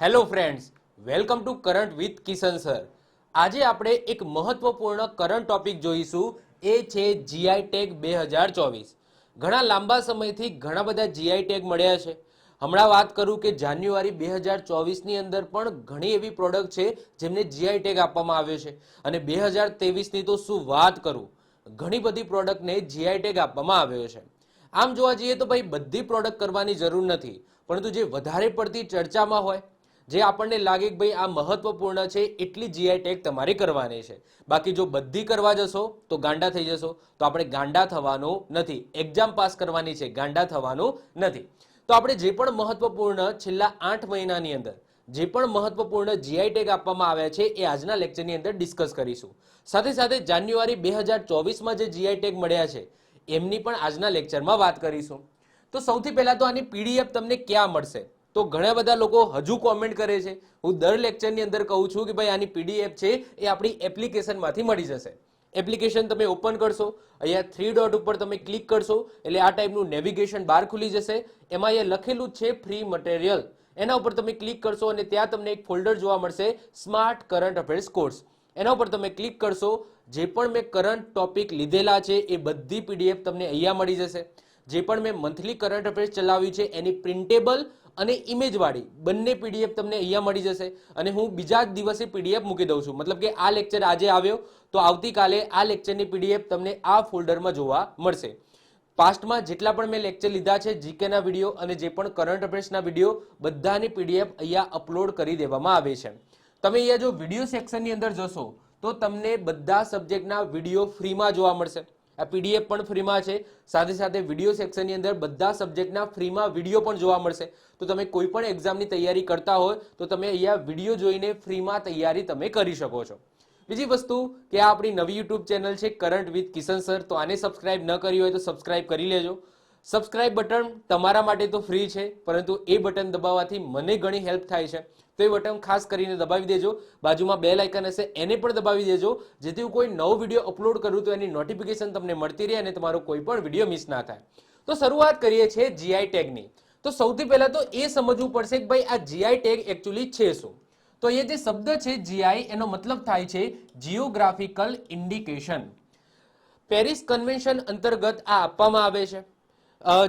Hello friends welcome to current with Kishan sir આજે આપણે એક મહત્વપૂર્ણ કરંટ ટોપિક જોઈશું. એ છે જીઆઈ ટેગ બે હજાર ચોવીસ. ઘણા લાંબા સમયથી ઘણા બધા જીઆઈ ટેગ મળ્યા છે. હમણાં વાત કરું કે જાન્યુઆરી બે હજાર ચોવીસની અંદર પણ ઘણી એવી પ્રોડક્ટ છે જેમને જીઆઈ ટેગ આપવામાં આવ્યો છે. અને બે હજાર ત્રેવીસની તો શું વાત કરું? ઘણી બધી પ્રોડક્ટને જીઆઈ ટેગ આપવામાં આવ્યો છે. આમ જોવા જઈએ તો ભાઈ બધી પ્રોડક્ટ કરવાની જરૂર નથી. પરંતુ જે વધારે પડતી ચર્ચામાં હોય જે આપણને લાગે કે ભાઈ આ મહત્વપૂર્ણ છે, એટલી જીઆઈ ટેગ તમારે કરવાની છે. બાકી જો બધી કરવા જશો, તો ગાંડા થઈ જશો. તો આપણે ગાંડા થવાનું નથી. એક્ઝામ પાસ કરવાની છે, ગાંડા થવાનું નથી. તો આપણે જે પણ મહત્વપૂર્ણ છેલ્લા આઠ મહિનાની અંદર, જે પણ મહત્વપૂર્ણ જીઆઈ ટેગ આપવામાં આવ્યા છે, એ આજના લેક્ચરની અંદર ડિસ્કસ કરીશું. સાથે સાથે જાન્યુઆરી બે હજાર ચોવીસમાં જે જીઆઈ ટેગ મળ્યા છે, એમની પણ આજના લેક્ચરમાં વાત કરીશું. તો સૌથી પહેલા તો આની પીડીએફ તમને ક્યાં મળશે? તો ઘણા બધા લોકો હજુ કોમેન્ટ કરે છે. હું દર લેક્ચરની અંદર કહું છું કે ભાઈ, આની પીડીએફ છે, એ આપણી એપ્લિકેશનમાંથી મળી જશે. એપ્લિકેશન તમે ઓપન કરશો, અહીંયા થ્રી ડોટ ઉપર તમે ક્લિક કરશો, એટલે આ ટાઈપનું નેવિગેશન બાર ખુલી જશે. એમાં અહીંયા લખેલું છે ફ્રી મટીરિયલ એના ઉપર તમે ક્લિક કરશો અને ત્યાં તમને એક ફોલ્ડર જોવા મળશે સ્માર્ટ કરંટ અફેર્સ કોર્સ એના ઉપર તમે ક્લિક કરશો, જે પણ મેં કરંટ ટોપિક લીધેલા છે, એ બધી પીડીએફ તમને અહીંયા મળી જશે. જે પણ મેં મંથલી કરંટ અફેર્સ ચલાવ્યું છે, એની પ્રિન્ટેબલ અને ઇમેજવાળી બંને પીડીએફ તમને અહીંયા મળી જશે. અને હું બીજા જ દિવસે પીડીએફ મૂકી દઉં છું. મતલબ કે આ લેક્ચર આજે આવ્યો, તો આવતીકાલે આ લેક્ચરની પીડીએફ તમને આ ફોલ્ડરમાં જોવા મળશે. પાસ્ટમાં જેટલા પણ મેં લેક્ચર લીધા છે જીકેના વીડિયો અને જે પણ કરંટ અફેર્સના વીડિયો બધાની પીડીએફ અહીંયા અપલોડ કરી દેવામાં આવે છે. તમે અહીંયા જો વીડિયો સેક્શનની અંદર જશો, તો તમને બધા સબ્જેક્ટના વીડિયો ફ્રીમાં જોવા મળશે. આ પીડીએફ પણ ફ્રીમાં છે. સાથે સાથે વીડિયો સેક્શનની અંદર બધા સબ્જેક્ટના ફ્રીમાં વીડિયો પણ જોવા મળશે. તો તમે કોઈ પણ એક્ઝામની તૈયારી કરતા હોય, તો તમે અહીંયા વીડિયો જોઈને ફ્રીમાં તૈયારી તમે કરી શકો છો. બીજી વસ્તુ કે આ આપણી નવી યુટ્યુબ ચેનલ છે કરંટ વિથ કિશન સર તો આને સબસ્ક્રાઇબ ન કરી હોય તો સબસ્ક્રાઇબ કરી લેજો. સબસ્ક્રાઇબ બટન તમારા માટે તો ફ્રી છે, પરંતુ એ બટન દબાવવાથી મને ઘણી હેલ્પ થાય છે. તો એ બટન ખાસ કરીને દબાવી દેજો. બાજુમાં બે લાઇકન હશે, એને પણ દબાવી દેજો. જેથી હું કોઈ નવો વીડિયો અપલોડ કરું તો એની નોટિફિકેશન તમને મળતી રહે અને તમારો કોઈ પણ વીડિયો મિસ ના થાય. તો શરૂઆત કરીએ છીએ જીઆઈ ટેગની તો સૌથી પહેલા તો એ સમજવું પડશે કે ભાઈ આ જીઆઈ ટેગ એકચ્યુઅલી છે શું? તો એ જે શબ્દ છે જીઆઈ એનો મતલબ થાય છે જીઓગ્રાફિકલ ઇન્ડિકેશન પેરિસ કન્વેન્શન અંતર્ગત આ આપવામાં આવે છે.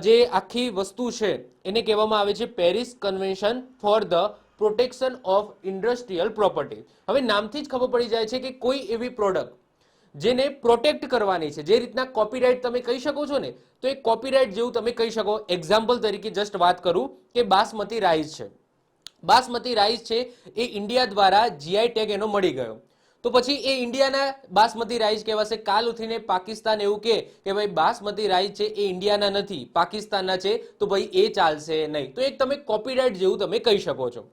જે આખી વસ્તુ છે, એને કહેવામાં આવે છે Paris convention for the protection of industrial property હવે નામથી જ ખબર પડી જાય છે કે કોઈ એવી પ્રોડક્ટ જેને પ્રોટેક્ટ કરવાની છે, જે રીતના કોપીરાઇટ તમે કહી શકો છો ને, તો એ કોપીરાઇટ જેવું તમે કહી શકો. એક્ઝામ્પલ તરીકે જસ્ટ વાત કરું કે બાસમતી રાઈસ છે. બાસમતી રાઈસ છે એ ઇન્ડિયા દ્વારા જીઆઈ ટેગ એનો મળી ગયો. તો પછી એ ઇન્ડિયાના બાસમતી રાઈસ કહેવાશે. કાલ ઉઠીને પાકિસ્તાન એવું કે કે ભાઈ બાસમતી રાઈસ છે એ ઇન્ડિયાના નથી, પાકિસ્તાનના છે, તો ભાઈ એ ચાલશે નહીં. તો એક તમે કોપીરાઇટ જેવું તમે કહી શકો છો.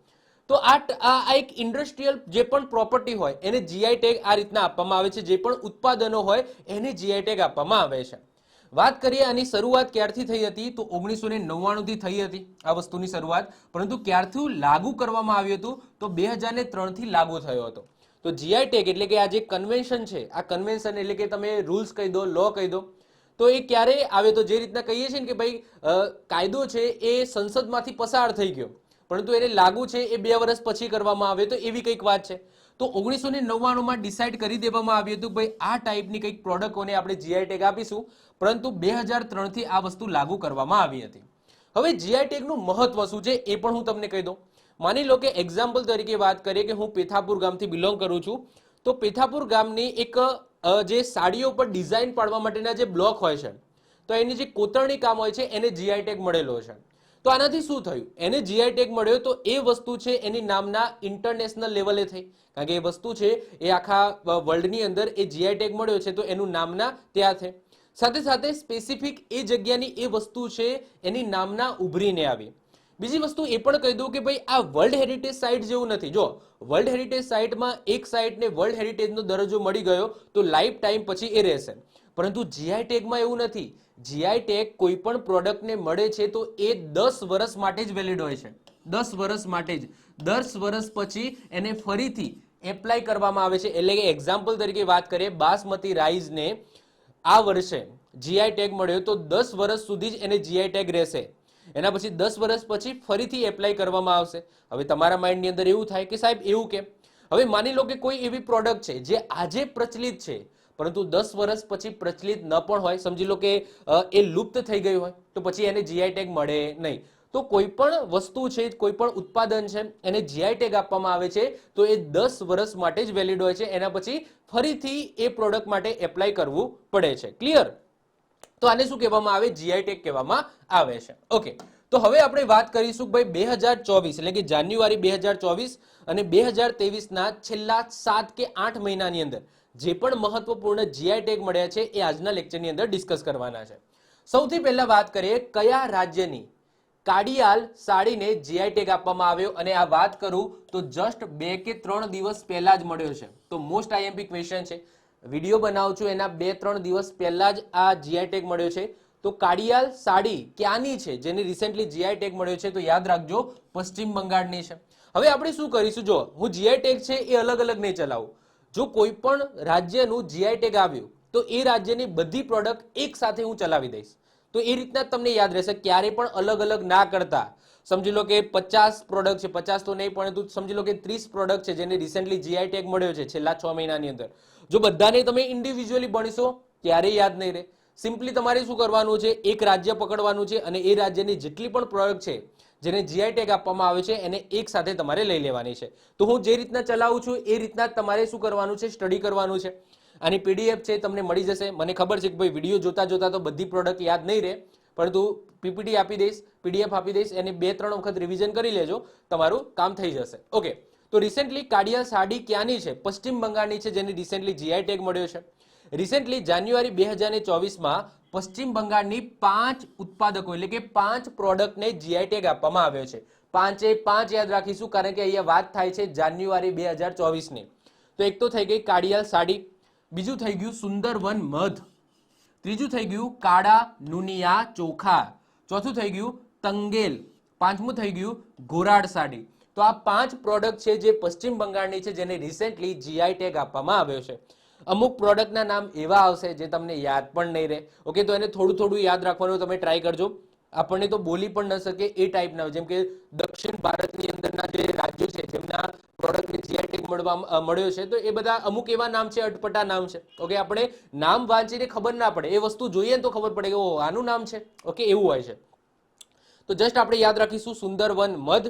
તો આ આ એક ઇન્ડસ્ટ્રીયલ જે પણ પ્રોપર્ટી હોય, એને જીઆઈ ટેગ આ રીતના આપવામાં આવે છે. જે પણ ઉત્પાદનો હોય, એને જીઆઈ ટેગ આપવામાં આવે છે. વાત કરીએ આની શરૂઆત ક્યારથી થઈ હતી? તો ઓગણીસો ને નવ્વાણુંથી થઈ હતી આ વસ્તુની શરૂઆત. પરંતુ ક્યારથી લાગુ કરવામાં આવ્યું હતું? તો બે હજાર ને ત્રણથી લાગુ થયો હતો. તો જીઆઈ ટેગ એટલે કે આ જે કન્વેન્શન છે, આ કન્વેન્શન એટલે કે તમે રૂલ્સ કહી દો લો કહી દો, તો એ ક્યારે આવે? તો જે રીતના કહીએ છીએ ને કે ભાઈ કાયદો છે એ સંસદમાંથી પસાર થઈ ગયો. પરંતુ એને લાગુ છે એ બે વર્ષ પછી કરવામાં આવે તો એવી કંઈક વાત છે. તો ઓગણીસો ને નવ્વાણુંમાં ડિસાઇડ કરી દેવામાં આવ્યું હતું ભાઈ, આ ટાઈપની કંઈક પ્રોડક્ટોને આપણે જીઆઈ ટેગ આપીશું, પરંતુ બે હજાર ત્રણથી આ વસ્તુ લાગુ કરવામાં આવી હતી. હવે જીઆઈ ટેગનું મહત્વ શું છે એ પણ હું તમને કહી દઉં. માની લો કે એક્ઝામ્પલ તરીકે વાત કરીએ કે હું પેથાપુર ગામથી બિલોંગ કરું છું, તો પેથાપુર ગામની એક જે સાડીઓ પર ડિઝાઇન પાડવા માટેના જે બ્લોક હોય છે, તો એની જે કોતરણી કામ હોય છે, એને જીઆઈ ટેગ મળેલો છે. તો આનાથી શું થયું? એને જીઆઈ ટેગ મળ્યો તો એ વસ્તુ છે એની નામના ઇન્ટરનેશનલ લેવલે થઈ. કારણ કે એ વસ્તુ છે એ આખા વર્લ્ડની અંદર એ જીઆઈ ટેગ મળ્યો છે તો એનું નામના ત્યાં છે. સાથે સાથે સ્પેસિફિક એ જગ્યાની એ વસ્તુ છે એની નામના ઉભરીને આવી. બીજી વસ્તુ એ પણ કહી દઉં કે ભાઈ આ વર્લ્ડ હેરિટેજ સાઇટ જેવું નથી. જો વર્લ્ડ હેરિટેજ સાઇટમાં એક સાઇટને વર્લ્ડ હેરિટેજનો દરજ્જો મળી ગયો તો લાઈફ ટાઈમ પછી એ રહેશે. પરંતુ જીઆઈ ટેગમાં એવું નથી. જીઆઈ ટેગ કોઈ પણ પ્રોડક્ટને મળે છે તો એ દસ વર્ષ માટે જ વેલિડ હોય છે. દસ વર્ષ માટે જ. દસ વર્ષ પછી એને ફરીથી એપ્લાય કરવામાં આવે છે. એટલે કે એક્ઝામ્પલ તરીકે વાત કરીએ, બાસમતી રાઈસને આ વર્ષે જીઆઈ ટેગ મળ્યો તો દસ વર્ષ સુધી જ એને જીઆઈ ટેગ રહેશે. એના પછી દસ વર્ષ પછી ફરીથી એપ્લાય કરવામાં આવશે. હવે તમારા માઇન્ડની અંદર એવું થાય કે સાહેબ, એવું કેમ? હવે માની લો કે કોઈ એવી પ્રોડક્ટ છે જે આજે પ્રચલિત છે. પરંતુ દસ વર્ષ પછી પ્રચલિત ન પણ હોય, સમજી લો કે એ લુપ્ત થઈ ગઈ હોય, તો પછી એને જીઆઈ ટેગ મળે નહીં. તો કોઈ પણ વસ્તુ છે, કોઈ પણ ઉત્પાદન છે, એને જીઆઈ ટેગ આપવામાં આવે છે, તો એ દસ વર્ષ માટે જ વેલિડ હોય છે. એના પછી ફરીથી એ પ્રોડક્ટ માટે એપ્લાય કરવું પડે છે. ક્લિયર તો આને શું કહેવામાં આવે? જીઆઈ ટેગ કહેવામાં આવે છે. ઓકે તો હવે આપણે વાત કરીશું ભાઈ બે હજાર ચોવીસ, એટલે કે જાન્યુઆરી બે હજાર ચોવીસ અને બે હજાર તેવીસના છેલ્લા સાત કે આઠ મહિનાની અંદર. જે પણ મહત્વપૂર્ણ જીઆઈ ટેગ મળ્યા છે એ આજના લેક્ચરની અંદર ડિસ્કસ કરવાના છે. સૌથી પહેલા વાત કરીએ કયા રાજ્યની કાડિયાલ સાડીને જીઆઈ ટેગ આપવામાં આવ્યો અને આ વાત કરું તો જસ્ટ બે કે ત્રણ દિવસ પહેલા જ મળ્યો છે. તો મોસ્ટ આઈએમપી ક્વેશ્ચન છે. વીડિયો બનાવું છું, એના બે ત્રણ દિવસ પહેલા જ આ જીઆઈ ટેગ મળ્યો છે. તો કાડિયાલ સાડી ક્યાંની છે? જેને રિસેન્ટલી જીઆઈ ટેગ મળ્યો છે, તો યાદ રાખજો, પશ્ચિમ બંગાળની છે. હવે આપણે શું કરીશું? જો, હું જીઆઈ ટેગ છે એ અલગ અલગ નહીં ચલાવું. જો કોઈ પણ રાજ્યનું જીઆઈ ટેગ આવ્યું, તો એ રાજ્યની બધી પ્રોડક્ટ એક સાથે હું ચલાવી દઈશ. તો એ રીતના તમને યાદ રહેશે ક્યારે પણ અલગ અલગ ના કરતા. સમજી લો કે પચાસ પ્રોડક્ટ છે, પચાસ તો નહીં, પરંતુ સમજી લો કે ત્રીસ પ્રોડક્ટ છે, જેને રિસેન્ટલી જીઆઈ ટેગ મળ્યો છે, છેલ્લા છ મહિનાની અંદર. જો બધાને તમે ઇન્ડિવિજ્યુઅલી ભણીશો, ક્યારેય યાદ નહીં રહે. સિમ્પલી તમારે શું કરવાનું છે? એક રાજ્ય પકડવાનું છે અને એ રાજ્યની જેટલી પણ પ્રોડક્ટ છે જેને જીઆઈ ટેગ આપવામાં આવે છે, એને એક સાથે તમારે લઈ લેવાની છે. તો હું જે રીતના ચલાવું છું, એ રીતના તમારે શું કરવાનું છે? સ્ટડી કરવાનું છે. આની પીડીએફ છે તમને મળી જશે. મને ખબર છે કે ભાઈ વીડિયો જોતા જોતા તો બધી પ્રોડક્ટ યાદ નહીં રહે. પરંતુ પીપીટી આપી દઈશ પીડીએફ આપી દઈશ, એને બે ત્રણ વખત રિવિઝન કરી લેજો, તમારું કામ થઈ જશે. ઓકે તો રિસેન્ટલી કાડિયા સાડી ક્યાંની છે? પશ્ચિમ બંગાળની છે, જેની રિસેન્ટલી જીઆઈ ટેગ મળ્યો છે. રિસેન્ટલી જાન્યુઆરી બે હજાર ચોવીસમાં પશ્ચિમ બંગાળની પાંચ ઉત્પાદકો, એટલે કે પાંચ પ્રોડક્ટને જીઆઈ ટેગ આપવામાં આવ્યો છે. પાંચે પાંચ યાદ રાખીશું, કારણ કે અહીંયા વાત થાય છે જાન્યુઆરી બે હજાર ચોવીસની. તો એક તો થઈ ગઈ કાડિયાલ સાડી, બીજું થઈ ગયું સુંદરવન મધ, ત્રીજું થઈ ગયું કાળા નુનિયા ચોખા, ચોથું થઈ ગયું તંગેલ, પાંચમું થઈ ગયું ઘોરાડ સાડી. તો આ પાંચ પ્રોડક્ટ છે જે પશ્ચિમ બંગાળની છે, જેને રિસેન્ટલી જીઆઈ ટેગ આપવામાં આવ્યો છે. અમુક પ્રોડક્ટના નામ એવા આવશે જે તમને યાદ પણ નહીં રહે. ઓકે તો એને થોડું થોડું યાદ રાખવાનું તમે ટ્રાય કરજો. આપણને તો બોલી પણ ન શકે એ ટાઈપના જેમ કે દક્ષિણ ભારતની અંદરના જે રાજ્યો છે, જેમના પ્રોડક્ટને જીઆઈટેક મળવા મળ્યો છે, તો એ બધા અમુક એવા નામ છે, અટપટા નામ છે. ઓકે આપણે નામ વાંચીને ખબર ના પડે. એ વસ્તુ જોઈએ તો ખબર પડે કે ઓ આનું નામ છે. ઓકે એવું હોય છે. તો જસ્ટ આપણે યાદ રાખીશું સુંદરવન મધ,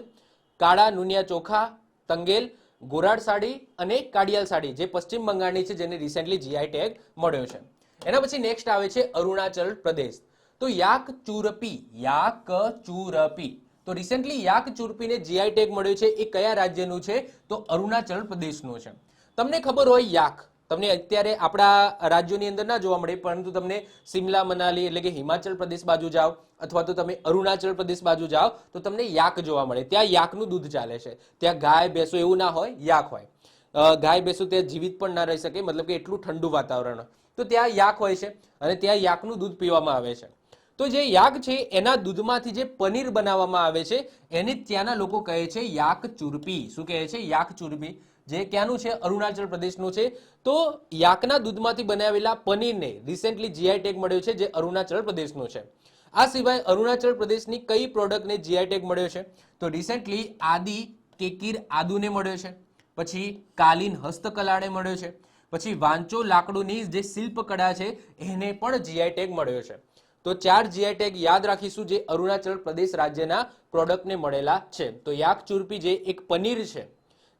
કાળા નુનિયા ચોખા, તંગેલ ગોરાડ સાડી અને કાડિયાલ સાડી, જે પશ્ચિમ બંગાળની છે, જેને રિસેન્ટલી જીઆઈ ટેગ મળ્યો છે. એના પછી નેક્સ્ટ આવે છે અરુણાચલ પ્રદેશ. તો યાક ચુરપી યાક ચુરપી. તો રિસેન્ટલી યાક ચુરપીને જીઆઈ ટેગ મળ્યો છે. એ કયા રાજ્યનું છે? તો અરુણાચલ પ્રદેશનું છે. તમને ખબર હોય યાક. તમને અત્યારે આપણા રાજ્યોની અંદર ના જોવા મળે, પરંતુ તમને સિમલા, મનાલી એટલે કે હિમાચલ પ્રદેશ બાજુ જાઓ, અથવા તો તમે અરુણાચલ પ્રદેશ બાજુ જાઓ, તો તમને યાક જોવા મળે. ત્યાં યાકનું દૂધ ચાલે છે. ત્યાં ગાય, ભેંસો એવું ના હોય, યાક હોય. ગાય, ભેંસો ત્યાં જીવિત પણ ના રહી શકે, મતલબ કે એટલું ઠંડુ વાતાવરણ. તો ત્યાં યાક હોય છે અને ત્યાં યાકનું દૂધ પીવામાં આવે છે. તો જે યાક છે, એના દૂધમાંથી જે પનીર બનાવવામાં આવે છે, એને ત્યાંના લોકો કહે છે યાક ચુરપી. શું કહે છે? યાક ચુરપી. જે ક્યાંનું છે? અરુણાચલ પ્રદેશનું છે. તો યાકના દૂધમાંથી બનાવેલા પનીરને રિસેન્ટલી જીઆઈ ટેગ મળ્યો છે, જે અરુણાચલ પ્રદેશનું છે. આ સિવાય અરુણાચલ પ્રદેશની કઈ પ્રોડક્ટને જીઆઈ ટેગ મળ્યો છે? તો રિસેન્ટલી આદિ કેકીર આદુને મળ્યો છે. પછી કાલીન હસ્તકલાને મળ્યો છે. પછી વાંચો લાકડુની જે શિલ્પકળા છે, એને પણ જીઆઈ ટેગ મળ્યો છે. તો ચાર જીઆઈ ટેગ યાદ રાખીશું જે અરુણાચલ પ્રદેશ રાજ્યના પ્રોડક્ટને મળેલા છે. તો યાક ચુરપી જે એક પનીર છે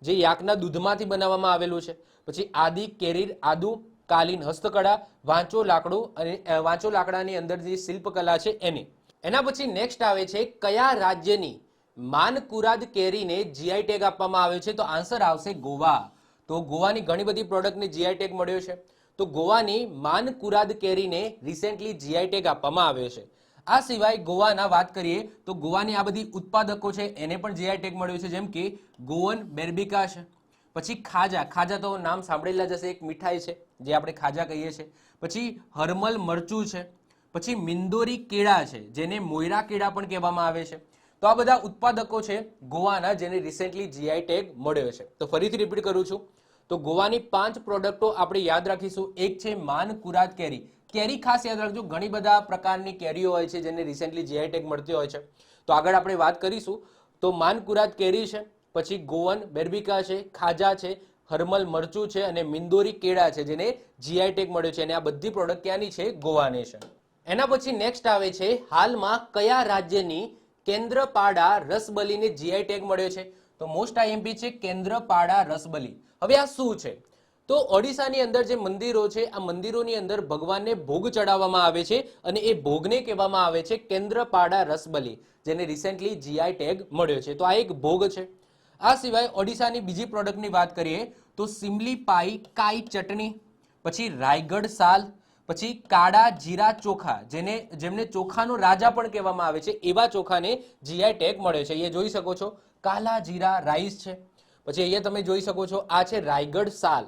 જે યાકના દૂધમાંથી બનાવવામાં આવેલું છે. પછી આદિ, કેરીર, આદુ, કાલીન, હસ્તકળા, વાંચો, લાકડું અને વાંચો, લાકડાની અંદર જે શિલ્પકલા છે એની. એના પછી નેક્સ્ટ આવે છે કયા રાજ્યની માનકુરાદ કેરીને જીઆઈ ટેગ આપવામાં આવ્યો છે? તો આન્સર આવશે ગોવા. તો ગોવાની ઘણી બધી પ્રોડક્ટને જીઆઈ ટેગ મળ્યો છે. તો ગોવાની માનકુરાદ કેરીને રિસેન્ટલી જીઆઈ ટેગ આપવામાં આવ્યો છે. આ સિવાય ગોવાના વાત કરીએ તો ગોવાની આ બધી ઉત્પાદકો છે, એને પણ જીઆઈ ટેગ મળ્યો છે, જેમ કે ગોવન બેરબિકા છે. પછી ખાજા ખાજા તો નામ સાંભળેલા જશે એક મીઠાઈ છે, જે આપણે ખાજા કહીએ છીએ. પછી હરમલ મરચું છે, પછી મિંદોરી કેળા છે, જેને મોયરા કેળા પણ કહેવામાં આવે છે. તો આ બધા ઉત્પાદકો છે ગોવાના, જેને રિસેન્ટલી જીઆઈ ટેગ મળ્યો છે. તો ફરીથી રિપીટ કરું છું. તો ગોવાની પાંચ પ્રોડક્ટો આપણે યાદ રાખીશું. એક છે માન કુરાદ કેરી કેરી ખાસ યાદ રાખજો, ઘણી બધા પ્રકારની કેરીઓ હોય છે જેને રિસેન્ટલી જીઆઈ ટેગ મળતી હોય છે. તો આગળ આપણે વાત કરીશું. તો માનકુરાત કેરી છે, પછી ગોવન, બેરબિકા છે, ખાજા છે, હરમલ મરચું છે અને મિંદોરી કેળા છે જેને જીઆઈ ટેગ મળ્યો છે. અને આ બધી પ્રોડક્ટ ક્યાંની છે? ગોવાની છે. એના પછી નેક્સ્ટ આવે છે, હાલમાં કયા રાજ્યની કેન્દ્રપાડા રસબલીને જીઆઈ ટેગ મળ્યો છે? તો મોસ્ટ આઈએમપી છે કેન્દ્રપાડા રસબલી. હવે આ શું છે? તો ઓડિશાની અંદર જે મંદિરો છે, આ મંદિરોની અંદર ભગવાનને ભોગ ચડાવવામાં આવે છે અને એ ભોગને કહેવામાં આવે છે કેન્દ્રપાડા રસબલી, જેને રિસેન્ટલી જીઆઈ ટેગ મળ્યો છે. તો આ એક ભોગ છે. આ સિવાય ઓડિશાની બીજી પ્રોડક્ટની વાત કરીએ, તો સિમલી પાઈ, કાઈ ચટણી, પછી રાયગઢ સાલ, પછી કાળા જીરા ચોખા, જેને, જેમને ચોખાનો રાજા પણ કહેવામાં આવે છે, એવા ચોખાને જીઆઈ ટેગ મળ્યો છે. અહીંયા જોઈ શકો છો. કાલા જીરા રાઈસ છે. પછી અહીંયા તમે જોઈ શકો છો, આ છે રાયગઢ સાલ.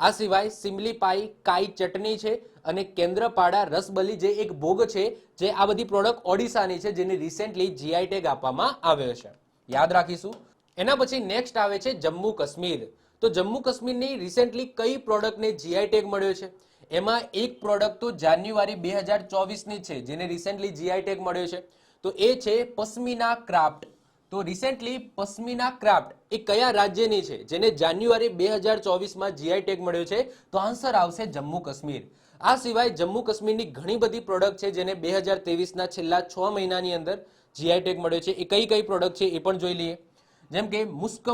આ સિવાય સિમલીપાઈ કાઈ ચટણી છે અને કેન્દ્રપાડા રસબલી જે એક ભોગ છે, જે આ બધી પ્રોડક્ટ ઓડિશાની છે, જેને રિસેન્ટલી જીઆઈ ટેગ આપવામાં આવ્યો છે. યાદ રાખીશું. એના પછી નેક્સ્ટ આવે છે જમ્મુ કાશ્મીર. તો જમ્મુ કાશ્મીરની રિસેન્ટલી કઈ પ્રોડક્ટને જીઆઈ ટેગ મળ્યો છે? એમાં એક પ્રોડક્ટ તો જાન્યુઆરી બે હજાર ચોવીસની છે, જેને રિસેન્ટલી જીઆઈ ટેગ મળ્યો છે. તો એ છે પશ્મિના ક્રાફ્ટ. તો રિસેન્ટલી પશ્મિના ક્રાફ્ટ એ કયા રાજ્યની છે? જેને જાન્યુઆરી બે હજાર ચોવીસમાં જીઆઈ ટેગ મળ્યો છે? તો આન્સર આવશે જમ્મુ કાશ્મીર. આ સિવાય જમ્મુ કાશ્મીરની ઘણી બધી પ્રોડક્ટ છે જેને બે હજાર ત્રેવીસના છેલ્લા છ મહિનાની અંદર જીઆઈ ટેગ મળ્યો છે. એ કઈ કઈ પ્રોડક્ટ છે એ પણ જોઈ લઈએ. જેમ કે મુસ્ક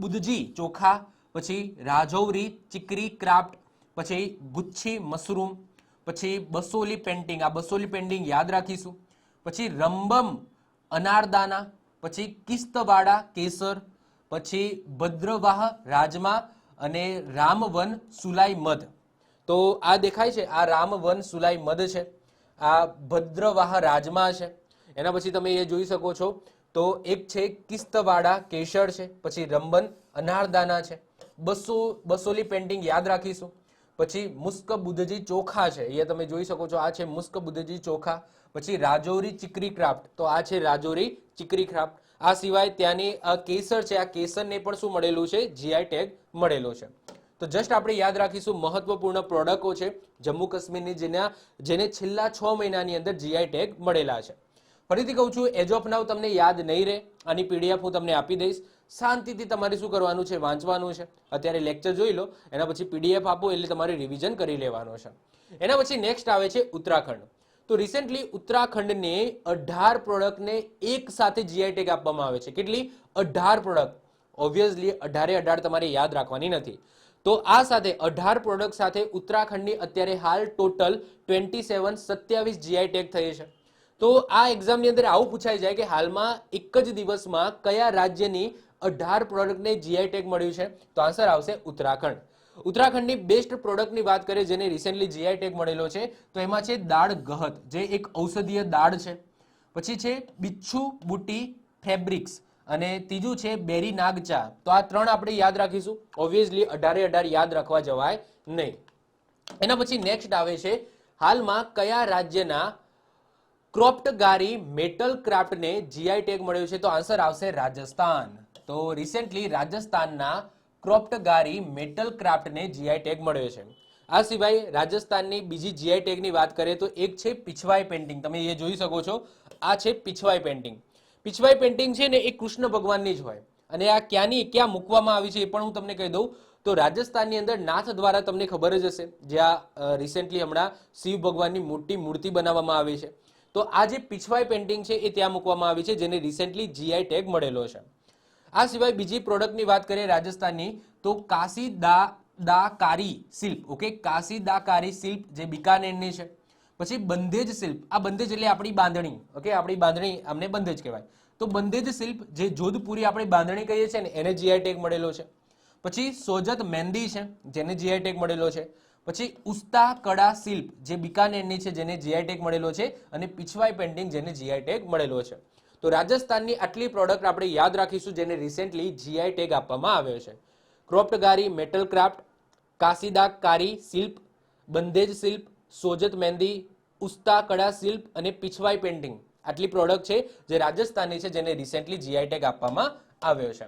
બુધજી ચોખા, પછી રાજૌરી ચીકરી ક્રાફ્ટ, પછી ગુચ્છી મશરૂમ, પછી બસોલી પેન્ટિંગ. આ બસોલી પેન્ટિંગ યાદ રાખીશું. પછી રંબમ અનારદાના, પછી કિસ્તવાડા, કેસર, પછી ભદ્રવાહ, રાજમા અને રામવન સુલાઈ મધ તો આ દેખાય છે, આ રામવન સુલાઈ મધ છે. આ ભદ્રવાહ, રાજમા છે. એના પછી તમે એ જોઈ શકો છો. તો એક છે કિસ્તવાડા, કેસર છે, પછી રંબન, અનારદાના છે. બસો, બસોલી પેન્ટિંગ યાદ રાખીશું. પછી મુસ્ક બુદ્ધજી ચોખા છે. એ તમે જોઈ શકો છો, આ છે મુસ્ક બુદ્ધજી ચોખા. પછી રાજૌરી ચીકરી ક્રાફ્ટ તો આ છે રાજૌરી ચીકરી ક્રાફ્ટ આ સિવાય ત્યાંની કેસર છે. આ કેસરને પણ શું મળેલું છે? જીઆઈ ટેગ મળેલો છે. તો જસ્ટ આપણે યાદ રાખીશું મહત્વપૂર્ણ પ્રોડક્ટો છે જમ્મુ કાશ્મીરની, જેના, જેને છેલ્લા છ મહિનાની અંદર જીઆઈ ટેગ મળેલા છે. ફરીથી કહું છું એજ ઓફ નાવ તમને યાદ નહીં રહે. આની પીડીએફ હું તમને આપી દઈશ. શાંતિથી તમારે શું કરવાનું છે? વાંચવાનું છે. અત્યારે લેક્ચર જોઈ લો. એના પછી પીડીએફ આપો એટલે તમારે રિવિઝન કરી લેવાનો છે. એના પછી નેક્સ્ટ આવે છે ઉત્તરાખંડ. તો રિસેન્ટલી ઉત્તરાખંડને અઢાર પ્રોડક્ટને એક સાથે જીઆઈ ટેગ આપવામાં આવે છે. કેટલી? અઢાર પ્રોડક્ટ ઓબ્વિયસલી અઢારે અઢાર તમારે યાદ રાખવાની નથી. તો આ સાથે અઢાર પ્રોડક્ટ સાથે ઉત્તરાખંડની અત્યારે હાલ ટોટલ ટ્વેન્ટી સેવન સત્યાવીસ જીઆઈ ટેગ થઈ છે. તો આ એક્ઝામની અંદર આવું પૂછાઈ જાય કે હાલમાં એક જ દિવસમાં કયા રાજ્યની અઢાર પ્રોડક્ટને જીઆઈ ટેગ મળ્યું છે? તો આન્સર આવશે ઉત્તરાખંડ. ઉત્તરાખંડની બેસ્ટ પ્રોડક્ટની વાત કરીએ જેને રિસેન્ટલી જીઆઈ ટેગ મળેલો છે, તો એમાં છે દાળ ગહત, જે એક ઔષધીય દાળ છે. પછી છે બિચ્છુ બુટી ફેબ્રિક્સ અને ત્રીજું છે બેરી નાગચા. તો આ ત્રણ આપણે યાદ રાખીશું. ઓબ્વિયસલી અઢારે અઢાર યાદ રાખવા જવાય નહીં. એના પછી નેક્સ્ટ આવે છે, હાલમાં કયા રાજ્યના ક્રોપ્ટ ગારી મેટલ ક્રાફ્ટને જીઆઈ ટેગ મળ્યો છે? તો આન્સર આવશે રાજસ્થાન. તો રિસેન્ટલી રાજસ્થાનના ક્રોપ્ટ ગારી મેટલ ક્રાફ્ટને જીઆઈ ટેગ મળ્યો છે. આ સિવાય રાજસ્થાનની બીજી જીઆઈ ટેગની વાત કરીએ તો એક છે પિછવાઈ પેન્ટિંગ તમે એ જોઈ શકો છો. આ છે પિછવાઈ પેન્ટિંગ પિછવાઈ પેન્ટિંગ છે ને એ કૃષ્ણ ભગવાનની જ હોય. અને આ ક્યાંની ક્યાં મૂકવામાં આવી છે એ પણ હું તમને કહી દઉં. તો રાજસ્થાનની અંદર નાથ દ્વારા તમને ખબર જ હશે જ્યાં રિસેન્ટલી હમણાં શિવ ભગવાનની મોટી મૂર્તિ બનાવવામાં આવી છે. તો આ જે પિછવાઈ પેન્ટિંગ છે એ ત્યાં મૂકવામાં આવી છે, જેને રિસેન્ટલી જીઆઈ ટેગ મળેલો છે. આ સિવાય બીજી પ્રોડક્ટની વાત કરીએ રાજસ્થાનની, તો કાશી દા દા કારી શિલ્પ ઓકે? કાશી દા કારી શિલ્પ જે બિકાનેરની છે. પછી બંધેજ શિલ્પ આ બંધેજ એટલે આપણી બાંધણી, ઓકે? આપણી બાંધણી આમને બંધેજ કહેવાય. તો બંધેજ શિલ્પ જે જોધપુરી આપણે બાંધણી કહીએ છીએ ને, એને જીઆઈ ટેગ મળેલો છે. પછી સોજત મહેંદી છે, જેને જીઆઈ ટેગ મળેલો છે. પછી ઉસ્તા કડા શિલ્પ જે બિકાનેરની છે, જેને જીઆઈ ટેગ મળેલો છે. અને પિછવાઈ પેન્ટિંગ જેને જીઆઈ ટેગ મળેલો છે. તો રાજસ્થાનની આટલી પ્રોડક્ટ આપણે યાદ રાખીશું જેને રિસેન્ટલી જીઆઈ ટેગ આપવામાં આવ્યો છે. ક્રોપ્ટ ગારી મેટલ ક્રાફ્ટ કાસીદા કારી શિલ્પ બંધેજ શિલ્પ સોજત મહેંદી, ઉસ્તા કડા શિલ્પ અને પિછવાઈ પેન્ટિંગ આટલી પ્રોડક્ટ છે જે રાજસ્થાનની છે જેને રિસેન્ટલી જીઆઈ ટેગ આપવામાં આવ્યો છે.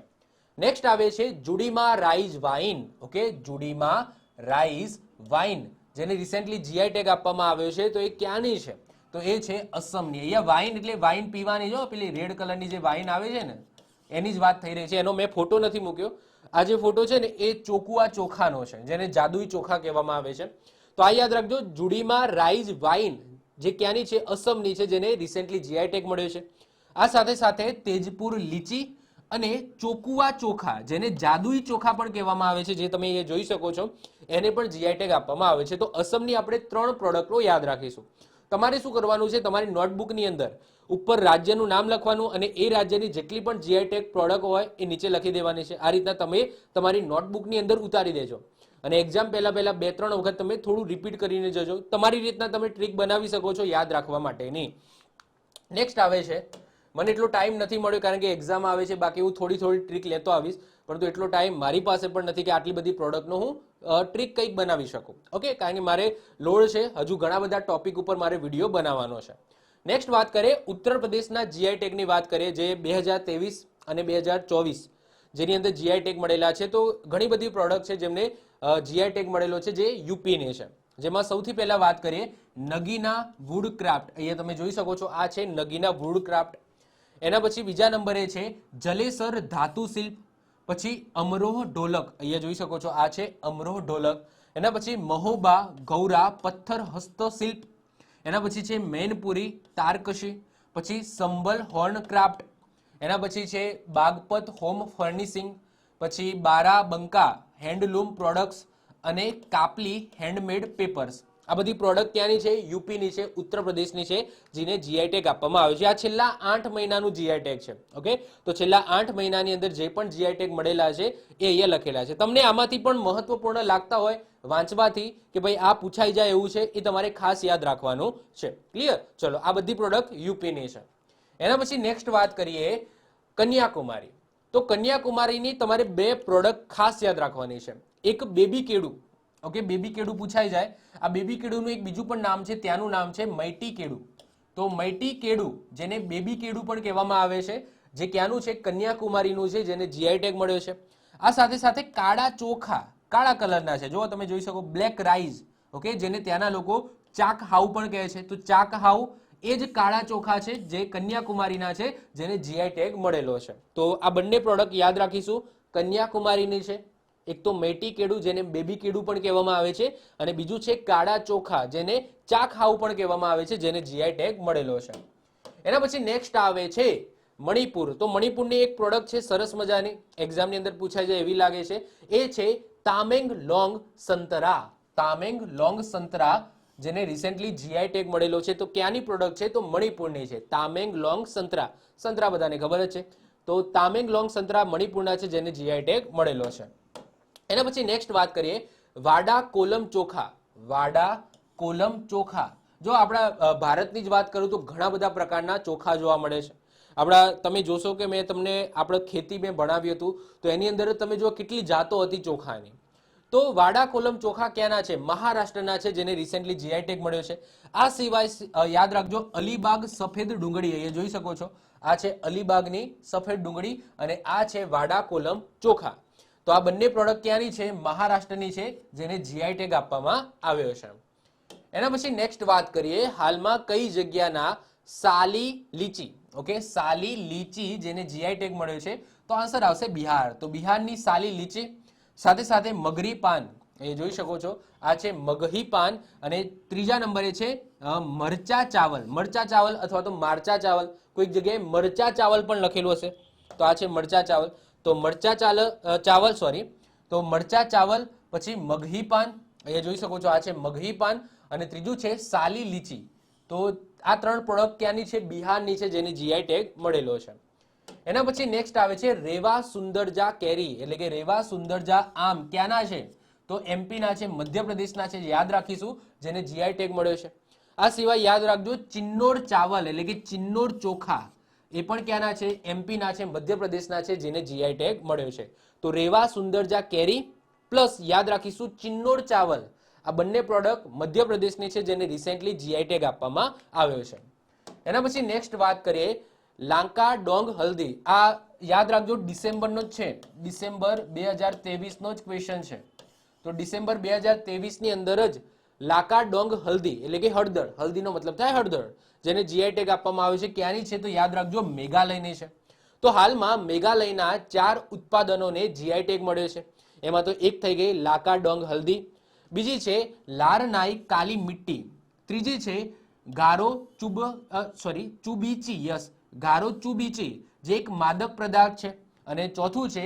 નેક્સ્ટ આવે છે જુડીમાં rice wine, okay? જુડીમાં rice wine, જેને રિસેન્ટલી જીઆઈ ટેગ આપવામાં આવ્યો છે. તો એ ક્યાંની છે? તો એ છે અસમની. અહીંયા વાઇન એટલે વાઇન પીવાની જો પેલી રેડ કલરની જે વાઇન આવે છે ને, એની જ વાત થઈ રહી છે. એનો મેં ફોટો નથી મૂક્યો. આ જે ફોટો છે ને, એ ચોકુઆ ચોખાનો છે, જેને જાદુઈ ચોખા કહેવામાં આવે છે. તો આ યાદ રાખજો, જુડીમાં રાઈઝ વાઇન જે ક્યાંની છે? અસમની છે, જેને રિસેન્ટલી જીઆઈ ટેગ મળ્યો છે. આ સાથે સાથે તેજપુર લીચી અને ચોકુઆ ચોખા, જેને જાદુઈ ચોખા પણ કહેવામાં આવે છે, જે તમે એ જોઈ શકો છો. એને પણ જીઆઈ ટેગ આપવામાં આવે છે. તો અસમની આપણે ત્રણ પ્રોડક્ટો યાદ રાખીશું. તમારે શું કરવાનું છે? તમારી નોટબુકની અંદર ઉપર રાજ્યનું નામ લખવાનું અને એ રાજ્યની જેટલી પણ જીઆઈ ટેગ પ્રોડક્ટ હોય એ નીચે લખી દેવાની છે. આ રીતના તમે તમારી નોટબુકની અંદર ઉતારી દેજો. અને એક્ઝામ પહેલાં પહેલાં બે ત્રણ વખત તમે થોડું રિપીટ કરીને જજો. તમારી રીતના તમે ટ્રીક બનાવી શકો છો યાદ રાખવા માટેની. નેક્સ્ટ આવે છે. મને એટલો ટાઈમ નથી મળ્યો કારણ કે એક્ઝામ આવે છે. બાકી હું થોડી થોડી ટ્રીક લેતો આવીશ. પરંતુ એટલો ટાઈમ મારી પાસે પણ નથી કે આટલી બધી પ્રોડક્ટનો હું ટ્રીક કંઈક બનાવી શકું. ઓકે કારણ કે મારે લોડ છે, હજુ ઘણા બધા ટોપિક ઉપર મારે વીડિયો બનાવવાનો છે. નેક્સ્ટ વાત કરીએ, ઉત્તર પ્રદેશના જીઆઈ ટેગની વાત કરીએ, જે બે હજાર ત્રેવીસ અને બે હજાર ચોવીસ, જેની અંદર જીઆઈ ટેગ મળેલા છે. તો ઘણી બધી પ્રોડક્ટ છે જેમને જીઆઈ ટેગ મળેલો છે, જે યુપીની છે. જેમાં સૌથી પહેલા વાત કરીએ, નગીના વુડ ક્રાફ્ટ અહીંયા તમે જોઈ શકો છો, આ છે નગીના વુડ ક્રાફ્ટ એના પછી બીજા નંબરે છે, જલેસર ધાતુ શિલ્પ. પછી અમરોહ ઢોલક, અહીંયા જોઈ શકો છો, આ છે અમરોહ ઢોલક. એના પછી મહોબા, ગૌરા, પથ્થર, હસ્તશિલ્પ. એના પછી છે મેનપુરી, તારકશી. પછી સંબલ, હોર્નક્રાફ્ટ. એના પછી છે બાગપત, હોમ ફર્નિશિંગ. પછી બારાબંકા હેન્ડલૂમ પ્રોડક્ટ્સ અને કાપલી હેન્ડમેડ પેપર્સ આ બધી પ્રોડક્ટ ક્યાંની છે? યુપીની છે ઉત્તર પ્રદેશની છે, જેને જીઆઈ ટેગ આપવામાં આવ્યો છે. આ છેલ્લા આઠ મહિનાનું જીઆઈ ટેગ છે ઓકે તો છેલ્લા આઠ મહિનાની અંદર જે પણ જીઆઈ ટેગ મળેલા છે, એ અહીંયા લખેલા છે. તમને આમાંથી પણ મહત્વપૂર્ણ લાગતા હોય, વાંચવાથી, કે ભાઈ આ પૂછાઈ જાય એવું છે, એ તમારે ખાસ યાદ રાખવાનું છે. ક્લિયર ચલો, આ બધી પ્રોડક્ટ યુપીની છે. એના પછી નેક્સ્ટ વાત કરીએ કન્યાકુમારી. તો કન્યાકુમારીની તમારે બે પ્રોડક્ટ ખાસ યાદ રાખવાની છે. એક બેબી કેડું ઓકે, બેબી કેડું પૂછાઈ જાય. આ બેબી કેડુનું એક બીજું પણ નામ છે, ત્યાંનું નામ છે મૈટી કેડું. તો મૈટી કેડું, જેને બેબી કેડું પણ કહેવામાં આવે છે, જે ક્યાંનું છે? કન્યાકુમારીનું છે, જેને જીઆઈ ટેગ મળ્યો છે. આ સાથે સાથે કાળા ચોખા, કાળા કલરના છે. જો તમે જોઈ શકો, બ્લેક રાઈઝ, ઓકે, જેને ત્યાંના લોકો ચાક હાઉ પણ કહે છે. તો ચાક હાઉ એ જ કાળા ચોખા છે, જે કન્યાકુમારીના છે, જેને જીઆઈ ટેગ મળેલો છે. તો આ બંને પ્રોડક્ટ યાદ રાખીશું. કન્યાકુમારીની છે એક તો મેટી કેડું જેને બેબી કેડું પણ કહેવામાં આવે છે અને બીજું છે કાળા ચોખા જેને ચાખાઉ પણ કહેવામાં આવે છે, જેને જીઆઈ ટેગ મળેલો છે. એના પછી નેક્સ્ટ આવે છે મણિપુર. તો મણિપુરની એક પ્રોડક્ટ છે, સરસ મજાની. એક્ઝામની અંદર પૂછાય જાય એવી લાગે છે. એ છે તામેંગ લોંગ સંતરા. તામેંગ લોંગ સંતરા જેને રિસેન્ટલી જીઆઈ ટેગ મળેલો છે. તો ક્યાંની પ્રોડક્ટ છે? તો મણિપુરની છે. તામેંગ લોંગ સંતરા. સંતરા બધાને ખબર જ છે. તો તામેંગ લોંગ સંતરા મણિપુરના છે, જેને જીઆઈ ટેગ મળેલો છે. એના પછી નેક્સ્ટ વાત કરીએ, વાડા કોલમ ચોખા, વાડા કોલમ ચોખા. જો આપણા ભારતની જ વાત કરું તો ઘણા બધા પ્રકારના ચોખા જોવા મળે છે. આપણા, તમે જોશો કે મેં તમને આપણે ખેતી મેં ભણાવ્યું હતું, તો એની અંદર તમે જો કેટલી જાતો હતી ચોખાની. તો વાડા કોલમ ચોખા ક્યાંના છે? મહારાષ્ટ્રના છે, જેને રિસેન્ટલી જીઆઈ ટેગ મળ્યો છે. આ સિવાય યાદ રાખજો, અલીબાગ સફેદ ડુંગળી, અહીંયા જોઈ શકો છો. આ છે અલીબાગની સફેદ ડુંગળી અને આ છે વાડા કોલમ ચોખા. તો આ બંને પ્રોડક્ટ ક્યાંની છે? મહારાષ્ટ્રની છે, જેને જીઆઈ ટેગ આપવામાં આવ્યો છે. એના પછી નેક્સ્ટ વાત કરીએ હાલમાં કઈ જગ્યાના સાલી લીચી? ઓકે સાલી લીચી જેને જીઆઈ ટેગ મળ્યો છે, તો આન્સર આવશે બિહાર. તો બિહારની સાલી લીચી, સાથે સાથે મગરી પાન. એ જોઈ શકો છો. આ છે મગહી પાન અને ત્રીજા નંબરે છે મરચા ચાવલ. મરચા ચાવલ અથવા તો મારચા ચાવલ. કોઈક જગ્યાએ મરચા ચાવલ પણ લખેલું હશે. તો આ છે મરચા ચાવલ. તો મરચા ચાલ ચાવલ સોરી તો મરચા ચાવલ, પછી મગહી પાન, અહીંયા જોઈ શકો છો આ છે મગહી પાન, અને ત્રીજું છે સાલી લીચી. તો આ ત્રણ પ્રોડક્ટ ક્યાંની છે? બિહારની છે, જેને જીઆઈ ટેગ મળેલો છે. એના પછી નેક્સ્ટ આવે છે રેવા સુંદરજા કેરી, એટલે કે રેવા સુંદરજા આમ. ક્યાંના છે? તો એમપીના છે, મધ્યપ્રદેશના છે, યાદ રાખીશું, જેને જીઆઈ ટેગ મળ્યો છે. આ સિવાય યાદ રાખજો, ચિન્નોર ચાવલ, એટલે કે ચિન્નોર ચોખા. એ પણ ક્યાંના છે? એમપીના છે, મધ્યપ્રદેશના છે, જેને જીઆઈ ટેગ મળ્યો છે. તો રેવા સુંદરજા કેરી પ્લસ યાદ રાખીશું ચિન્નોર ચાવલ. આ બંને પ્રોડક્ટ મધ્યપ્રદેશની છે, જેને રિસેન્ટલી જીઆઈ ટેગ આપવામાં આવ્યો છે. એના પછી નેક્સ્ટ વાત કરીએ, લાંકા ડોંગ હલ્દી. આ યાદ રાખજો, ડિસેમ્બરનો જ છે. ડિસેમ્બર બે હજાર તેવીસનો જ ક્વેશ્ચન છે. તો ડિસેમ્બર બે હજાર તેવીસની અંદર જ લાકા ડોંગ હલ્દી, એટલે કે હળદર. હલ્દીનો મતલબ થાય હળદર. જેને જીઆઈ ટેગ આપવામાં આવે છે, ક્યાંની છે તો યાદ રાખજો, મેઘાલયની છે. તો હાલમાં મેઘાલયના ચાર ઉત્પાદનોને જીઆઈ ટેગ મળ્યો છે. એમાં તો એક થઈ ગઈ લાકા ડોંગ હલ્દી, બીજી છે લારનાઈ કાલી મિટ્ટી, ત્રીજી છે ગારો ચુબ સોરી ચુબીચી, યસ, ગારો ચુબીચી, જે એક માદક પદાર્થ છે. અને ચોથું છે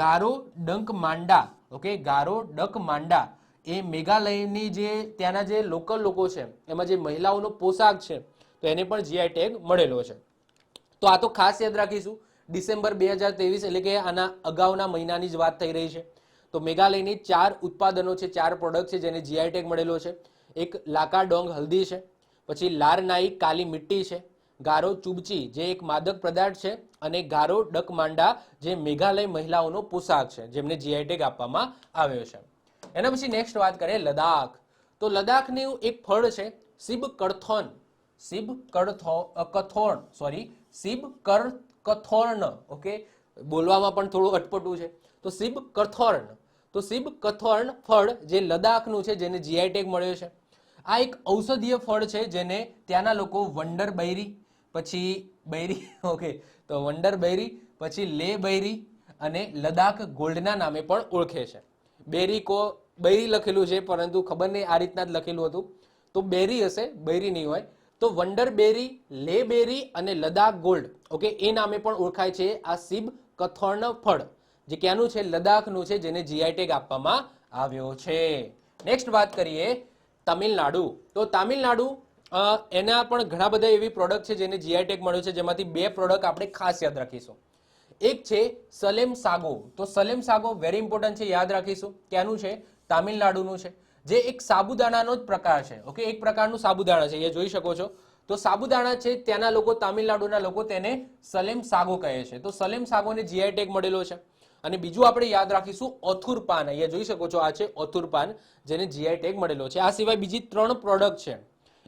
ગારો ડંક માંડા, ઓકે, ગારો ડક માંડા. એ મેઘાલયની જે, ત્યાંના જે લોકલ લોકો છે, એમાં જે મહિલાઓનો પોશાક છે તો એને પણ જીઆઈ ટેગ મળેલો છે. તો આ તો ખાસ યાદ રાખીશું, ડિસેમ્બર બે હજાર ત્રેવીસ એટલે કે આના અગાઉના મહિનાની જ વાત થઈ રહી છે. તો મેઘાલયની ચાર ઉત્પાદનો છે, ચાર પ્રોડક્ટ છે જેને જીઆઈ ટેગ મળેલો છે. એક લાકા ડોંગ હલ્દી છે, પછી લારનાઈ કાલી મિટ્ટી છે, ગારો ચુબચી જે એક માદક પદાર્થ છે, અને ગારો ડક માંડા જે મેઘાલય મહિલાઓનો પોશાક છે, જેમને જીઆઈ ટેગ આપવામાં આવ્યો છે. એના પછી નેક્સ્ટ વાત કરીએ લદાખ તો લદાખનું એક ફળ છે, સિબ કડથોન. સિબ કથોર્ણ સોરી સિબ કર કથોર્ણ ઓકે બોલવામાં પણ થોડું અટપટું છે. તો સિબ કથોર્ણ તો સિબ કથોર્ણ ફળ જે લદાખનું છે, જેને જીઆઈ ટેગ મળ્યો છે. આ એક ઔષધીય ફળ છે જેને ત્યાંના લોકો વંડર બૈરી, પછી બૈરી ઓકે તો વંડર બૈરી, પછી લે બૈરી અને લદાખ ગોલ્ડના નામે પણ ઓળખે છે. બેરી કો, બૈરી લખેલું છે, પરંતુ ખબર નહીં આ રીતના જ લખેલું હતું. તો બેરી હશે, બૈરી નહીં હોય. તો વંડર બેરી લે બેરી અને લદાખ ગોલ્ડ, ઓકે, એ નામે પણ ઓળખાય છે આ સીબ કથોર્ણ ફળ, જે ક્યાંનું છે? લદાખનું છે, જેને જીઆઈ ટેગ આપવામાં આવ્યો છે. નેક્સ્ટ વાત કરીએ તમિલનાડુ. તો તામિલનાડુ એના પણ ઘણા બધા એવી પ્રોડક્ટ છે જેને જીઆઈ ટેગ મળ્યો છે, જેમાંથી બે પ્રોડક્ટ આપણે ખાસ યાદ રાખીશું. એક છે સલેમ સાગો. તો સલેમ સાગો વેરી ઇમ્પોર્ટન્ટ છે, યાદ રાખીશું. ક્યાંનું છે? તામિલનાડુનું છે. જે એક સાબુદાણાનો જ પ્રકાર છે. ઓકે? એક પ્રકારનું સાબુદાણા છે. એ જોઈ શકો છો. તો સાબુદાણા છે ત્યાંના લોકો, તામિલનાડુના લોકો તેને સલેમ સાગો કહે છે. તો સલેમ સાગોને જીઆઈ ટેગ મળેલો છે. અને બીજું આપણે યાદ રાખીશું ઓથુર પાન અહીંયા જોઈ શકો છો આ છે ઓથુર પાન જેને જીઆઈ ટેગ મળેલો છે. આ સિવાય બીજી ત્રણ પ્રોડક્ટ છે,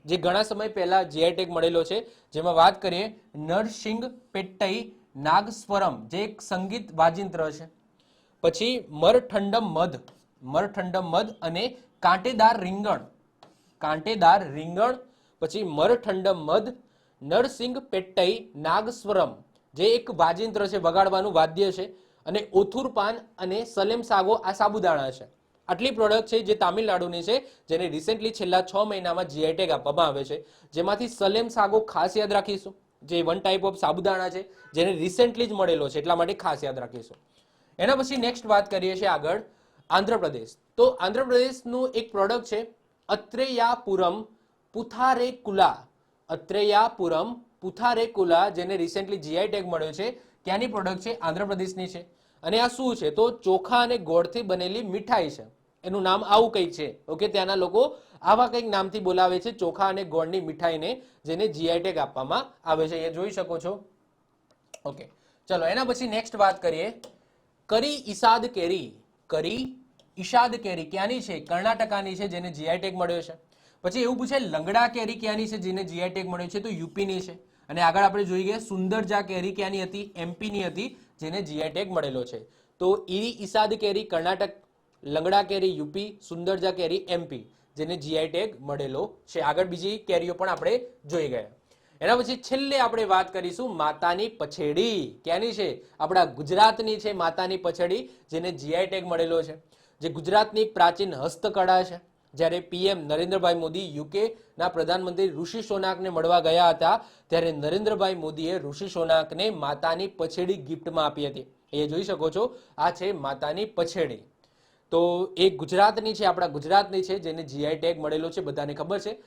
જે ઘણા સમય પહેલા જીઆઈ ટેગ મળેલો છે. જેમાં વાત કરીએ નરસિંગ પેટ્ટઈ નાગસ્વરમ, જે એક સંગીત વાજિંત્ર છે. પછી મરઠંડમ મધ મરઠંડમ મધ અને કાંટેદાર રીંગણ. કાંટેદાર રીંગણ, પછી મરઠંડમ મધ નરસિંગ પેટ્ટઈ, નાગસ્વરમ, જે એક વાજિંત્ર છે, વગાડવાનું વાદ્ય છે, અને ઓથુર પાન અને સલેમ સાગો આ સાબુદાણા છે. આટલી પ્રોડક્ટ છે જે તામિલનાડુની છે, જેને રિસેન્ટલી છેલ્લા છ મહિનામાં જીઆઈ આપવામાં આવે છે. જેમાંથી સલેમ સાગો ખાસ યાદ રાખીશું. જે વન ટાઈપ ઓફ સાબુદાણા છે, જેને રિસેન્ટલી જ મળેલો છે, એટલા માટે ખાસ યાદ રાખીશું. એના પછી નેક્સ્ટ વાત કરીએ છીએ આગળ. આંધ્રપ્રદેશ. તો આંધ્રપ્રદેશનું એક પ્રોડક્ટ છે અત્રેયાપુરમ પુથારેકુલા. અત્રેયાપુરમ પુથારેકુલા, જેને રિસેન્ટલી જીઆઈ ટેગ મળ્યો છે ક્યાંની પ્રોડક્ટ છે આંધ્રપ્રદેશની છે. અને આ શું છે? તો ચોખા અને ગોળથી બનેલી મીઠાઈ છે. એનું નામ આવું કંઈક છે. ઓકે, ત્યાંના લોકો આવા કંઈક નામથી બોલાવે છે ચોખા અને ગોળની મીઠાઈને, જેને જીઆઈ ટેગ આપવામાં આવે છે. એ જોઈ શકો છો. ઓકે, ચલો, એના પછી નેક્સ્ટ વાત કરીએ. કરી ઈસાદ કેરી. કરી ઈશાદ કેરી ક્યાંની છે? કર્ણાટકાની છે, જેને જીઆઈ ટેગ મળ્યો છે. પછી એવું પૂછે, લંગડા કેરી ક્યાંની છે, જેને જીઆઈ ટેગ મળ્યો છે? તો યુપીની છે. અને આગળ આપણે જોઈ ગયા, સુંદરજા કેરી ક્યાંની હતી? એમપીની હતી, જેને જીઆઈ ટેગ મળેલો છે. તો ઈ ઈશાદ કેરી, કર્ણાટક, લંગડા કેરી, યુપી, સુંદરજા કેરી, એમપી, જેને જીઆઈ ટેગ મળેલો છે. આગળ બીજી કેરીઓ પણ આપણે જોઈ ગયા. એના પછી છેલ્લે આપણે વાત કરીશું માતાની પછેડી. ક્યાંની છે? આપણા ગુજરાતની છે માતાની પછેડી, જેને જીઆઈ ટેગ મળેલો છે. જે ગુજરાતની પ્રાચીન હસ્તકળા છે, જ્યારે પીએમ નરેન્દ્રભાઈ મોદી યુકે ના પ્રધાનમંત્રી ઋષિ સોનાકને મળવા ગયા હતા, ત્યારે નરેન્દ્રભાઈ મોદીએ ઋષિ સોનાકને માતાની પછેડી ગિફ્ટમાં આપી હતી. એ જોઈ શકો છો, આ છે માતાની પછેડી. તો એ ગુજરાતની છે, આપણા ગુજરાતની છે, જેને જીઆઈ ટેગ મળેલો છે, બધાને ખબર છે.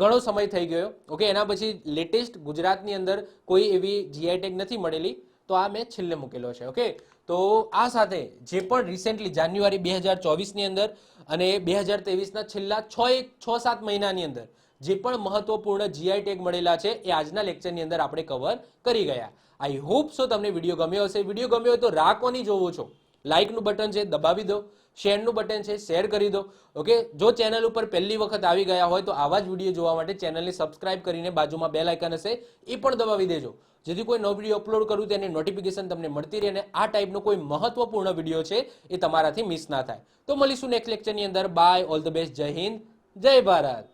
ઘણો સમય થઈ ગયો. ઓકે એના પછી લેટેસ્ટ ગુજરાતની અંદર કોઈ એવી જીઆઈ ટેગ નથી મળેલી, તો આ મેં છેલ્લે મૂકેલો છે. ઓકે તો આ સાથે જે પણ રિસેન્ટલી જાન્યુઆરી બે હજાર ચોવીસની અંદર અને બે હજાર ત્રેવીસના છેલ્લા છ એક, છ સાત મહિનાની અંદર જે પણ મહત્વપૂર્ણ જીઆઈ ટેગ મળેલા છે, એ આજના લેક્ચરની અંદર આપણે કવર કરી ગયા. આઈ હોપ સો તમને વીડિયો ગમ્યો હશે. વીડિયો ગમ્યો હોય તો રાહ જોવો છો? લાઇકનું બટન છે, દબાવી દો. શેરનું બટન છે, શેર કરી દો. ઓકે જો ચેનલ ઉપર પહેલી વખત આવી ગયા હોય તો આવા જ વીડિયો જોવા માટે ચેનલને સબસ્ક્રાઇબ કરીને બાજુમાં બેલ આઇકન હશે એ પણ દબાવી દેજો. જેથી કોઈ નવો વીડિયો અપલોડ કરું તેની નોટિફિકેશન તમને મળતી રહે અને આ ટાઈપનો કોઈ મહત્વપૂર્ણ વીડિયો છે, એ તમારાથી મિસ ના થાય. તો મળીશું નેક્સ્ટ લેક્ચરની અંદર. બાય ઓલ ધ બેસ્ટ જય હિન્દ જય ભારત